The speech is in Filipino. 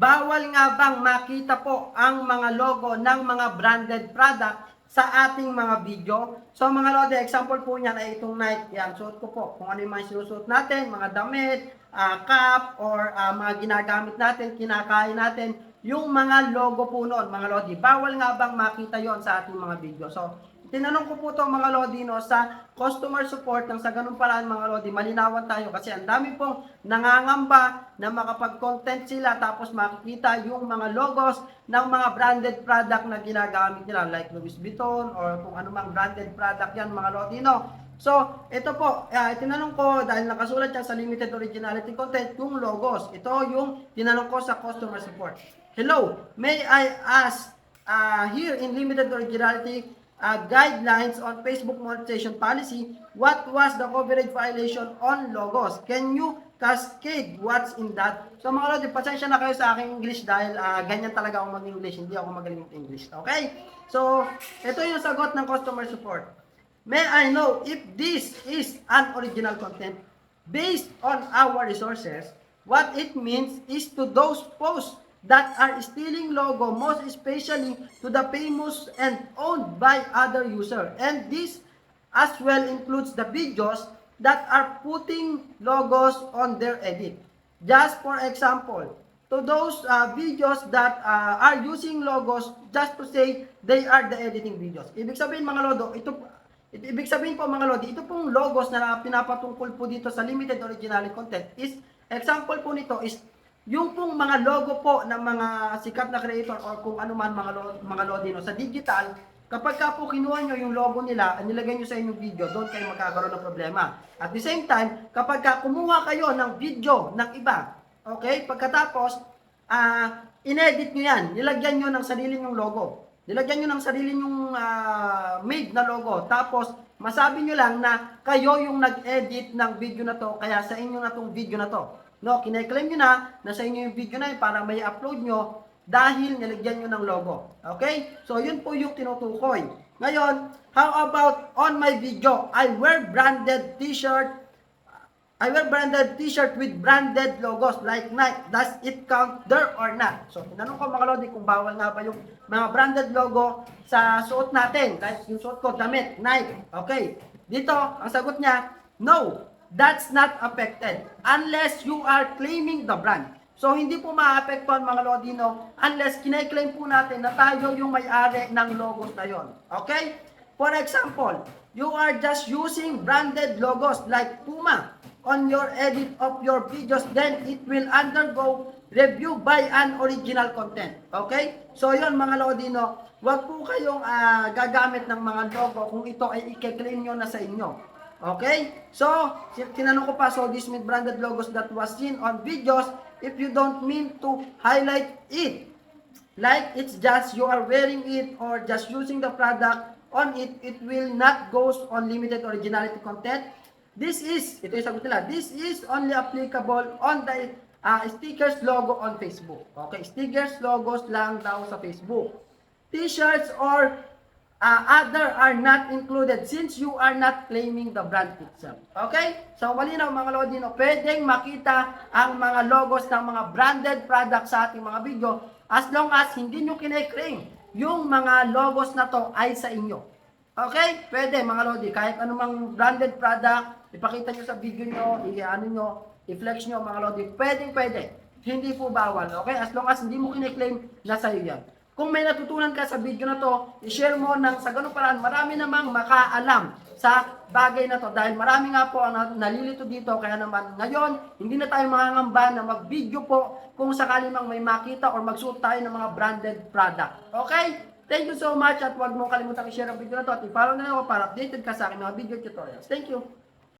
bawal nga bang makita po ang mga logo ng mga branded product sa ating mga video. So mga lodi, example po niyan ay itong Nike. Yan, suot ko po. Kung ano yung mga sinusuot natin, mga damit, ah, cap, or ah, mga ginagamit natin, kinakain natin, yung mga logo po noon, mga lodi. Bawal nga bang makita yon sa ating mga video. So, Tinanong ko po to mga Lodi no, sa customer support ng sa ganun paraan mga Lodi, malinawan tayo kasi ang dami pong nangangamba na makapag-content sila tapos makikita yung mga logos ng mga branded product na ginagamit nila like Louis Vuitton or kung anumang branded product yan mga Lodi no. So, ito po, uh, tinanong ko dahil nakasulat yan sa limited originality content yung logos. Ito yung tinanong ko sa customer support. Hello, may I ask uh, here in limited originality uh, guidelines on Facebook monetization policy, what was the coverage violation on logos? Can you cascade what's in that? So mga lodi, pasensya na kayo sa aking English dahil uh, ganyan talaga ako mag-English, hindi ako magaling ng English. Okay? So, ito yung sagot ng customer support. May I know if this is an original content based on our resources, what it means is to those posts that are stealing logo, most especially to the famous and owned by other user. And this as well includes the videos that are putting logos on their edit. Just for example, to those uh, videos that uh, are using logos just to say they are the editing videos. Ibig sabihin mga lodo, ito ibig sabihin po mga lodi, ito pong logos na pinapatungkol po dito sa limited originality content is example po nito is yung pong mga logo po ng mga sikat na creator or kung ano man mga, lo, mga lodi no, sa digital, kapag ka po kinuha nyo yung logo nila, nilagay nyo sa inyong video, doon kayo magkakaroon ng problema. At the same time, kapag ka kumuha kayo ng video ng iba, okay, pagkatapos, uh, inedit nyo yan, nilagyan nyo ng sarili nyong logo. Nilagyan nyo ng sarili nyong uh, made na logo. Tapos, masabi nyo lang na kayo yung nag-edit ng video na to, kaya sa inyo na tong video na to. No, kine-claim nyo na na sa inyo yung video na yun para may upload nyo dahil nilagyan nyo ng logo. Okay? So, yun po yung tinutukoy. Ngayon, how about on my video? I wear branded t-shirt. I wear branded t-shirt with branded logos like Nike. Does it count there or not? So, tinanong ko mga lodi kung bawal nga ba yung mga branded logo sa suot natin. Like yung suot ko, damit, Nike. Okay. Dito, ang sagot niya, no that's not affected unless you are claiming the brand. So, hindi po maapektuhan mga Lodino unless kinay-claim po natin na tayo yung may-ari ng logos na yon. Okay? For example, you are just using branded logos like Puma on your edit of your videos, then it will undergo review by an original content. Okay? So, yon mga Lodino, wag po kayong uh, gagamit ng mga logo kung ito ay i-claim nyo na sa inyo. Okay? So, tinanong ko pa, so this mean branded logos that was seen on videos, if you don't mean to highlight it, like it's just you are wearing it or just using the product on it, it will not goes on limited originality content. This is, ito yung sagot nila, this is only applicable on the uh, stickers logo on Facebook. Okay, stickers logos lang daw sa Facebook. T-shirts or uh, other are not included since you are not claiming the brand itself. Okay? So, malinaw mga Lodino, pwedeng makita ang mga logos ng mga branded products sa ating mga video as long as hindi nyo kine-claim yung mga logos na to ay sa inyo. Okay? Pwede mga Lodi, kahit anumang branded product, ipakita nyo sa video nyo, i-ano nyo, i-flex nyo mga Lodi, pwedeng pwede. Hindi po bawal, okay? As long as hindi mo kine-claim, nasa iyo yan. Kung may natutunan ka sa video na to, i-share mo ng sa ganung paraan, marami namang makaalam sa bagay na to dahil marami nga po ang nalilito dito kaya naman ngayon hindi na tayo mangangamba na mag-video po kung sakali mang may makita or magsuot tayo ng mga branded product. Okay? Thank you so much at huwag mo kalimutan i-share ang video na to at i-follow na ako para updated ka sa aking mga video tutorials. Thank you!